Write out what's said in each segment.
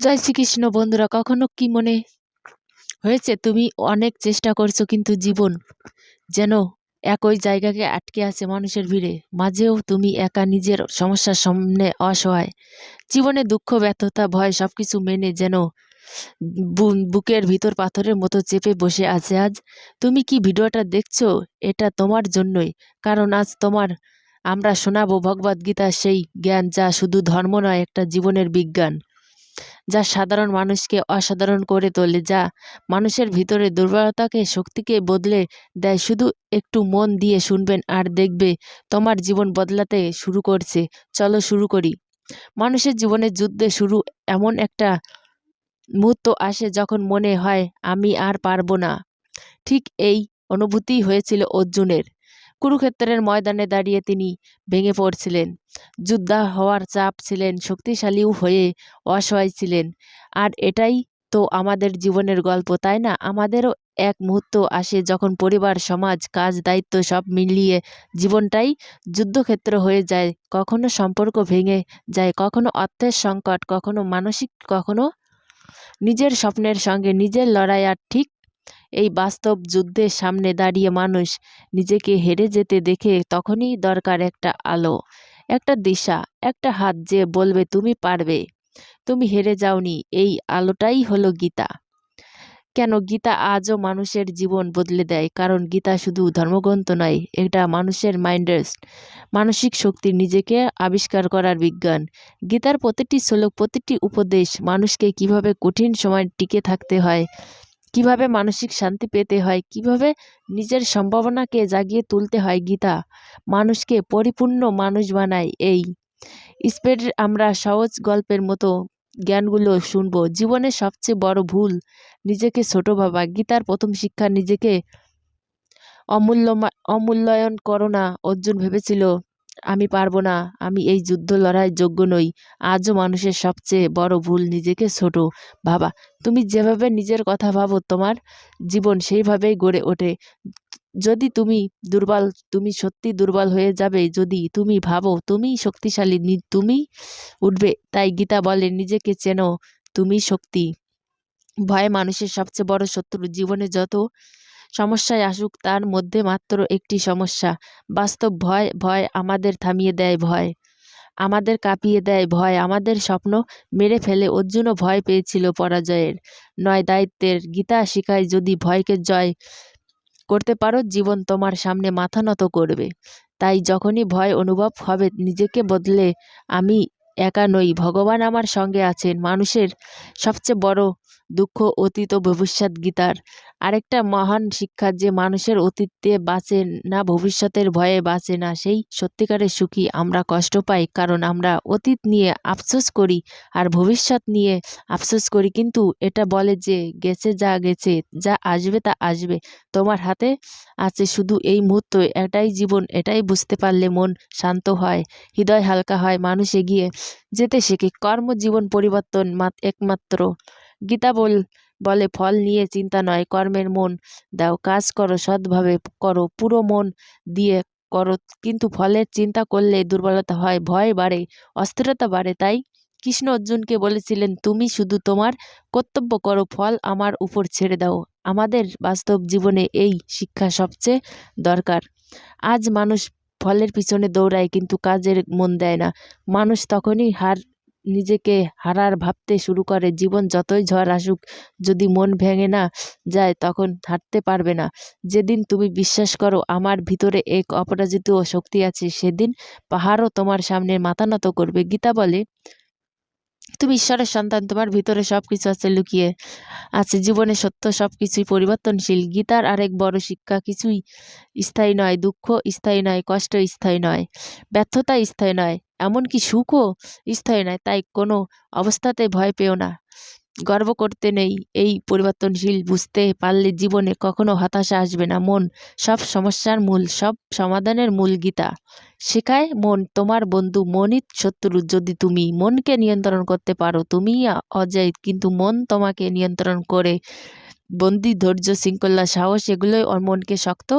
জয় শ্রীকৃষ্ণ বন্ধুরা, কখনো কি মনে হয়েছে তুমি অনেক চেষ্টা করছ কিন্তু জীবন যেন একই জায়গাকে আটকে আছে মানুষের ভিড়ে? মাঝেও তুমি একা নিজের সমস্যার সামনে অসহায়। জীবনে দুঃখ, ব্যর্থতা, ভয় সব কিছু মেনে যেন বুকের ভিতর পাথরের মতো চেপে বসে আছে। আজ তুমি কি ভিডিওটা দেখছ? এটা তোমার জন্যই। কারণ আজ তোমার আমরা শোনাবো ভগবদ্গীতা সেই জ্ঞান যা শুধু ধর্ম নয়, একটা জীবনের বিজ্ঞান। যা সাধারণ মানুষকে অসাধারণ করে তোলে, যা মানুষের ভিতরে দুর্বলতাকে, শক্তিকে বদলে দেয়। শুধু একটু মন দিয়ে শুনবেন আর দেখবে তোমার জীবন বদলাতে শুরু করছে। চলো শুরু করি। মানুষের জীবনের যুদ্ধে শুরু এমন একটা মুহূর্ত আসে যখন মনে হয়, আমি আর পারব না। ঠিক এই অনুভূতি হয়েছিল অর্জুনের। কুরুক্ষেত্রের ময়দানে দাঁড়িয়ে তিনি ভেঙে পড়ছিলেন। যোদ্ধা হওয়ার চাপ ছিলেন, শক্তিশালীও হয়ে অসহায় ছিলেন। আর এটাই তো আমাদের জীবনের গল্প, তাই না? আমাদেরও এক মুহূর্ত আসে যখন পরিবার, সমাজ, কাজ, দায়িত্ব সব মিলিয়ে জীবনটাই যুদ্ধক্ষেত্র হয়ে যায়। কখনো সম্পর্ক ভেঙে যায়, কখনো অর্থের সংকট, কখনো মানসিক, কখনো নিজের স্বপ্নের সঙ্গে, নিজের লড়াই। আর ঠিক এই বাস্তব যুদ্ধের সামনে দাঁড়িয়ে মানুষ নিজেকে হেরে যেতে দেখে তখনই দরকার একটা আলো, একটা দিশা, একটা হাত যে বলবে, তুমি পারবে, তুমি হেরে যাওনি। এই আলোটাই হলো গীতা। কেন গীতা আজও মানুষের জীবন বদলে দেয়? কারণ গীতা শুধু ধর্মগ্রন্থ নয়, এটা মানুষের মাইন্ডের মানসিক শক্তি, নিজেকে আবিষ্কার করার বিজ্ঞান। গীতার প্রতিটি শ্লোক, প্রতিটি উপদেশ মানুষকে কীভাবে কঠিন সময় টিকে থাকতে হয় কীভাবে মানসিক শান্তি পেতে হয়? কীভাবে নিজের সম্ভাবনাকে জাগিয়ে তুলতে হয় গীতা? মানুষকে পরিপূর্ণ মানুষ বানায় এই। স্পেড আমরা সহজ গল্পের মতো জ্ঞানগুলো শুনব। জীবনের সবচেয়ে বড় ভুল নিজেকে ছোট ভাবা। গীতার প্রথম শিক্ষা নিজেকে অমূল্য অমূল্যায়ন করো না, অর্জুন ভেবেছিল। আমি পারব না, আমি এই যুদ্ধ লড়াই যোগ্য নই, আজও মানুষের সবচেয়ে বড় ভুল নিজেকে ছোট। ভাবা তুমি যেভাবে নিজের কথা ভাবো, তোমার জীবন সেইভাবেই গড়ে ওঠে। যদি তুমি দুর্বল, তুমি সত্যি দুর্বল হয়ে যাবে, যদি তুমি ভাবো তুমি শক্তিশালী তুমি উঠবে, তাই গীতা বলে, নিজেকে চেনো তুমি শক্তি। ভয় মানুষের সবচেয়ে বড় শত্রু জীবনে যত সমস্যায় আসুক, তার মধ্যে মাত্র একটি সমস্যা। বাস্তব ভয় ভয় আমাদের থামিয়ে দেয় ভয়। আমাদের কাঁপিয়ে দেয় ভয়। আমাদের স্বপ্ন মেরে ফেলে অর্জুনও ভয় পেয়েছিল পরাজয়ের। নয় দায়িত্বের গীতা শিখায়, যদি ভয়কে জয় করতে পারো, জীবন তোমার সামনে মাথা নত করবে। তাই যখনই ভয় অনুভব হবে নিজেকে বদলে আমি একা নই। ভগবান আমার সঙ্গে আছেন। মানুষের সবচেয়ে বড় দুঃখ অতীত ও ভবিষ্যৎ গীতার। আরেকটা মহান শিক্ষা যে মানুষের অতীতে বাঁচে না, ভবিষ্যতের ভয়ে বাঁচে না, সেই সত্যিকারের সুখী আমরা কষ্ট পাই, কারণ আমরা অতীত নিয়ে আফসোস করি আর ভবিষ্যৎ নিয়ে আফসোস করি। কিন্তু এটা বলে যে গেছে যা গেছে, যা আসবে তা আসবে। তোমার হাতে আছে শুধু এই মুহূর্ত, এটাই জীবন, এটাই বুঝতে পারলে মন শান্ত হয়, হৃদয় হালকা হয়, মানুষ এগিয়ে যেতে শেখে। কর্মজীবন পরিবর্তন মাত- একমাত্র গীতা বল, বলে, ফল নিয়ে চিন্তা নয়, কর্মের মন। দাও, কাজ করো, সৎভাবে করো, পুরো মন দিয়ে করো। কিন্তু ফলের চিন্তা করলে দুর্বলতা হয়, ভয় বাড়ে, অস্থিরতা বাড়ে। তাই কৃষ্ণ অর্জুনকে বলেছিলেন, তুমি শুধু তোমার কর্তব্য করো, ফল আমার উপর ছেড়ে দাও। আমাদের বাস্তব জীবনে এই শিক্ষা সবচেয়ে দরকার। আজ মানুষ ফলের পিছনে দৌড়ায়, কিন্তু কাজের মন দেয় না। মানুষ তখনই হার নিজেকে হারার ভাবতে শুরু করে। জীবন যতই ঝড় আসুক, যদি মন ভেঙে না যায়, তখন হাঁটতে পারবে না। যেদিন তুমি বিশ্বাস করো আমার ভিতরে এক অপরাজিত শক্তি আছে, সেদিন পাহাড়ও তোমার সামনে মাথা নত করবে। গীতা বলে তুমি ঈশ্বরের সন্তান, তোমার ভিতরে সব কিছু আছে লুকিয়ে আছে। জীবনে সত্য সব কিছুই পরিবর্তনশীল। গীতার আরেক বড় শিক্ষা, কিছুই স্থায়ী নয়, দুঃখ স্থায়ী নয়, কষ্ট স্থায়ী নয়, ব্যর্থতা স্থায়ী নয়, এমনকি সুখও স্থায়ী নয়, তাই কোনো অবস্থাতে ভয় পেও না। গর্ব করতে নেই এই পরিবর্তনশীল বুঝতে পারলে জীবনে কখনো হতাশা আসবে না। মন সব সমস্যার মূল, সব সমাধানের মূল গীতা। শেখায় মন, তোমার বন্ধু মনই শত্রু যদি তুমি মনকে নিয়ন্ত্রণ করতে পারো তুমি অজয়। কিন্তু মন তোমাকে নিয়ন্ত্রণ করে। বন্দি, ধৈর্য, শৃঙ্খলা, সাহস, এগুলোই মনকে শক্ত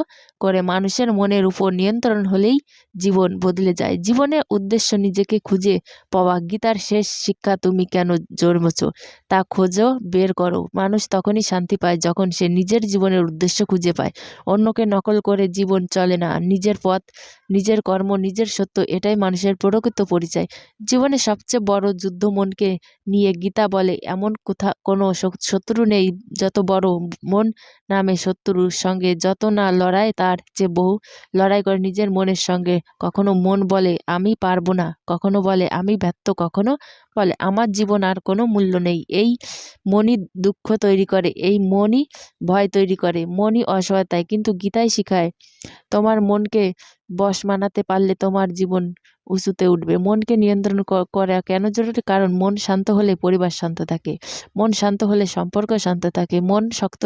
করে। মানুষের মনের উপর নিয়ন্ত্রণ হলেই জীবন বদলে যায়। জীবনে উদ্দেশ্য নিজেকে খুঁজে পাওয়া। গীতার শেষ শিক্ষা, তুমি কেন জন্মেছ? তা খোঁজো, বের করো। মানুষ তখনই শান্তি পায় যখন সে নিজের জীবনের উদ্দেশ্য খুঁজে পায়। অন্যকে নকল করে জীবন চলে না। নিজের পথ, নিজের কর্ম, নিজের সত্য, এটাই মানুষের প্রকৃত পরিচয়। জীবনে সবচেয়ে বড় যুদ্ধ মনকে নিয়ে গীতা বলে, এমন কোথা, কোনো শত্রু নেই। যত বড় মন নামে শত্রুর সঙ্গে, যত না লড়াই তার চেয়ে বহু। লড়াই করে নিজের মনের সঙ্গে কখনো মন বলে, আমি পারব না। কখনো বলে, আমি ব্যর্থ। কখনো বলে, আমার জীবন আর কোনো মূল্য নেই। এই মনই দুঃখ তৈরি করে, এই মনই ভয় তৈরি করে, মনই অসহায়তায় কিন্তু গীতায় শিখায়, তোমার মনকে বশ মানাতে পারলে তোমার জীবন উঁচুতে উঠবে। মনকে নিয়ন্ত্রণ করা কেন জরুরি? কারণ মন শান্ত হলে পরিবার শান্ত থাকে। মন শান্ত হলে সম্পর্ক শান্ত থাকে। মন শক্ত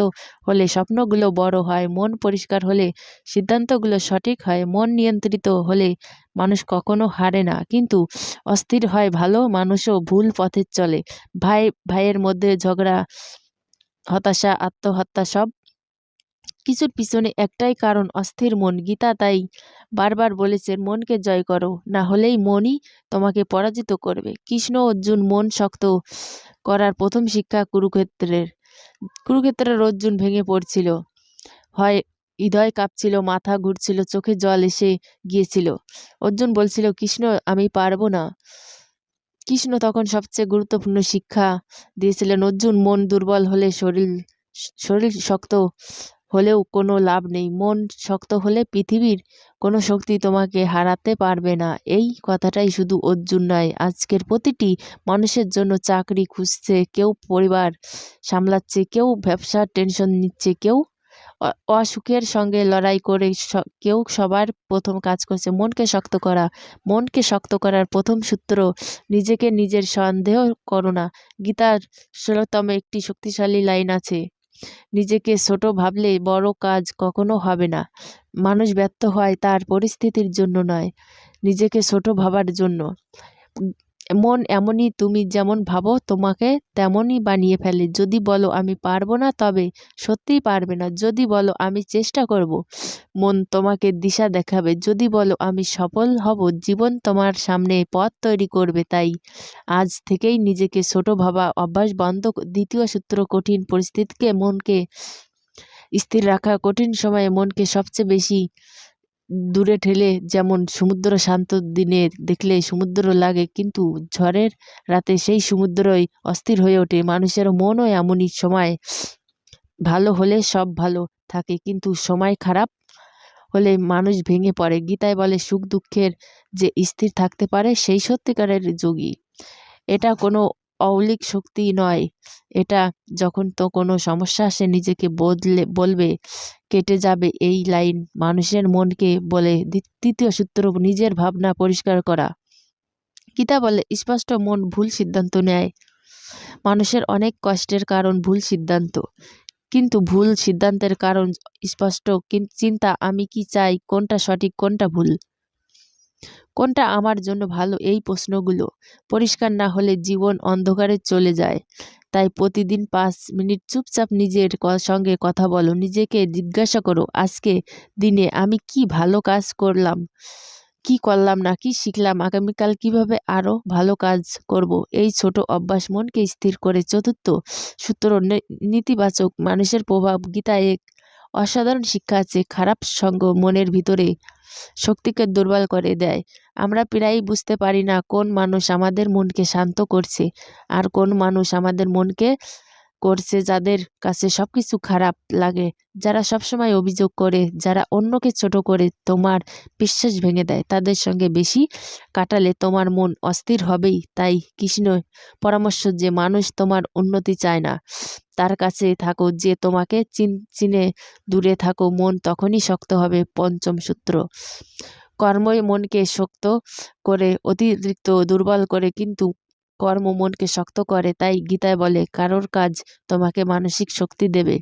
হলে স্বপ্নগুলো বড় হয়। মন পরিষ্কার হলে সিদ্ধান্তগুলো সঠিক হয়। মন নিয়ন্ত্রিত হলে মানুষ কখনো হারে না। কিন্তু অস্থির হয় ভালো মানুষও ভুল পথে চলে। ভাই, ভাইয়ের মধ্যে ঝগড়া, হতাশা, আত্মহত্যা সব কিছুর পিছনে একটাই কারণ অস্থির মন। গীতা তাই বারবার বলেছে মনকে জয় করো, না হলেই মনই তোমাকে পরাজিত করবে। কৃষ্ণ অর্জুন মন শক্ত করার প্রথম শিক্ষা কুরুক্ষেত্রের কুরুক্ষেত্রের অর্জুন ভেঙে পড়ছিল। হয় হৃদয় কাঁপছিল, মাথা ঘুরছিল, চোখে জল এসে গিয়েছিল। অর্জুন বলছিল, কৃষ্ণ, আমি পারব না। কৃষ্ণ তখন সবচেয়ে গুরুত্বপূর্ণ শিক্ষা দিয়েছিলেন। অর্জুন মন দুর্বল হলে শরীর শরীর শক্ত হলেও কোনো লাভ নেই। মন শক্ত হলে পৃথিবীর কোনো শক্তি তোমাকে হারাতে পারবে না। এই কথাটাই শুধু অর্জুন নয়, আজকের প্রতিটি মানুষের জন্য চাকরি খুঁজছে, কেউ পরিবার সামলাচ্ছে, কেউ ব্যবসার টেনশন নিচ্ছে, কেউ অসুখের সঙ্গে লড়াই করে কেউ সবার প্রথম কাজ করছে। মনকে শক্ত করা, মনকে শক্ত করার প্রথম সূত্র নিজেকে নিজের সন্দেহ করো না। গীতার ষোলোতম একটি শক্তিশালী লাইন আছে। নিজেকে ছোট ভাবলে বড় কাজ কখনো হবে না। মানুষ ব্যর্থ হয় তার পরিস্থিতির জন্য নয়, নিজেকে ছোট ভাবার জন্য। মন এমনই তুমি যেমন ভাবো, তোমাকে তেমনই বানিয়ে ফেলে। যদি বলো আমি পারব না, তবে সত্যিই পারবে না। যদি বলো আমি চেষ্টা করব, মন তোমাকে দিশা দেখাবে। যদি বলো আমি সফল হব, জীবন তোমার সামনে পথ তৈরি করবে। তাই আজ থেকেই নিজেকে ছোট ভাবা অভ্যাস বন্ধ দ্বিতীয় সূত্র কঠিন পরিস্থিতিকে মনকে স্থির রাখা কঠিন সময়ে মনকে সবচেয়ে বেশি দূরে ঠেলে যেমন সমুদ্র শান্ত দিনে দেখলে সমুদ্র লাগে, কিন্তু ঝড়ের রাতে সেই সমুদ্রই অস্থির হয়ে ওঠে। মানুষের মনও এমনই সময়। ভালো হলে সব ভালো থাকে, কিন্তু সময় খারাপ হলে মানুষ ভেঙে পড়ে। গীতায় বলে, সুখ দুঃখের যে স্থির থাকতে পারে, সেই সত্যিকারের যোগী। এটা কোনো অৌলিক শক্তি নয়। এটা যখন তো কোনো সমস্যা আসে, নিজেকে বদলে, বলবে, কেটে যাবে এই লাইন মানুষের মনকে বলে তৃতীয় সূত্র, নিজের ভাবনা পরিষ্কার করা। গীতা বলে, স্পষ্ট মন ভুল সিদ্ধান্ত নেয়। মানুষের অনেক কষ্টের কারণ ভুল সিদ্ধান্ত। কিন্তু ভুল সিদ্ধান্তের কারণ স্পষ্ট। চিন্তা, আমি কি চাই? কোনটা সঠিক, কোনটা ভুল? কোনটা আমার জন্য ভালো এই প্রশ্নগুলো? পরিষ্কার না হলে জীবন অন্ধকারে চলে যায়। তাই প্রতিদিন পাঁচ মিনিট চুপচাপ নিজের সঙ্গে কথা বলো, নিজেকে জিজ্ঞাসা করো, আজকে দিনে আমি কি ভালো কাজ করলাম? কি করলাম না কি শিখলাম? আগামীকাল কীভাবে আরও ভালো কাজ করব? এই ছোট অভ্যাস মনকে স্থির করে। চতুর্থ, সূত্র নেতিবাচক, মানুষের প্রভাব গীতায় এক অসাধারণ শিক্ষা আছে, খারাপ সঙ্গ মনের ভিতরে শক্তিকে দুর্বল করে দেয়। আমরা প্রায়ই বুঝতে পারি না কোন মানুষ আমাদের মনকে শান্ত করছে আর কোন মানুষ আমাদের মনকে করছে, যাদের কাছে সব কিছু খারাপ লাগে, যারা সবসময় অভিযোগ করে, যারা অন্যকে ছোট করে তোমার বিশ্বাস ভেঙে দেয়, তাদের সঙ্গে বেশি কাটালে তোমার মন অস্থির হবেই। তাই কৃষ্ণ পরামর্শ যে মানুষ তোমার উন্নতি চায় না, তার কাছে থাকো, যে তোমাকে চিন, চিনে দূরে থাকো, মন তখনই শক্ত হবে, পঞ্চম সূত্র। কর্মই মনকে শক্ত করে, অতিরিক্ত দুর্বল করে, কিন্তু কর্ম মনকে শক্ত করে, তাই গীতায় বলে, কারোর কাজ তোমাকে মানসিক শক্তি দেবে।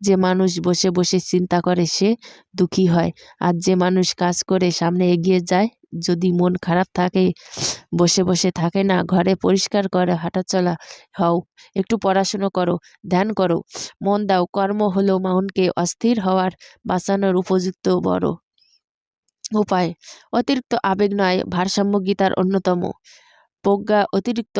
যে মানুষ বসে বসে চিন্তা করে, সে দুঃখী হয়। আর যে মানুষ কাজ করে, সামনে এগিয়ে যায়, যদি মন খারাপ থাকে, বসে বসে থাকে না, ঘরে পরিষ্কার করে, হাঁটাচলা হও, একটু পড়াশুনো করো, ধ্যান করো, মন দাও, কর্ম হলো মনকে অস্থির হওয়ার, বাঁচানোর উপযুক্ত বড় উপায়। অতিরিক্ত আবেগ নয়, ভারসাম্য গীতার অন্যতম প্রজ্ঞা অতিরিক্ত